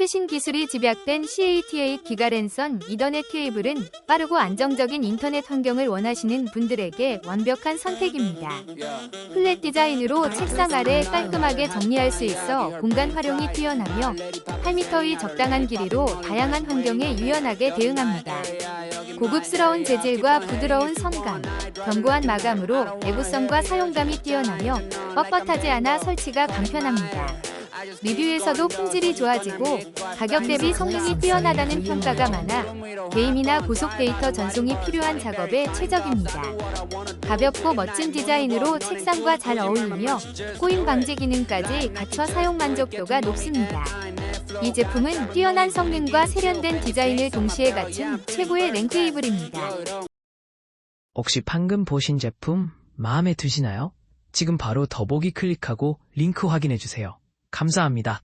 최신 기술이 집약된 CATA 기가랜선 이더넷 케이블은 빠르고 안정적인 인터넷 환경을 원하시는 분들에게 완벽한 선택입니다. 플랫 디자인으로 책상 아래 깔끔하게 정리할 수 있어 공간 활용이 뛰어나며 8m의 적당한 길이로 다양한 환경에 유연하게 대응합니다. 고급스러운 재질과 부드러운 선감, 견고한 마감으로 내구성과 사용감이 뛰어나며 뻣뻣하지 않아 설치가 간편합니다. 리뷰에서도 품질이 좋아지고 가격 대비 성능이 뛰어나다는 평가가 많아 게임이나 고속 데이터 전송이 필요한 작업에 최적입니다. 가볍고 멋진 디자인으로 책상과 잘 어울리며 꼬임 방지 기능까지 갖춰 사용 만족도가 높습니다. 이 제품은 뛰어난 성능과 세련된 디자인을 동시에 갖춘 최고의 랭크이블입니다. 혹시 방금 보신 제품 마음에 드시나요? 지금 바로 더보기 클릭하고 링크 확인해주세요. 감사합니다.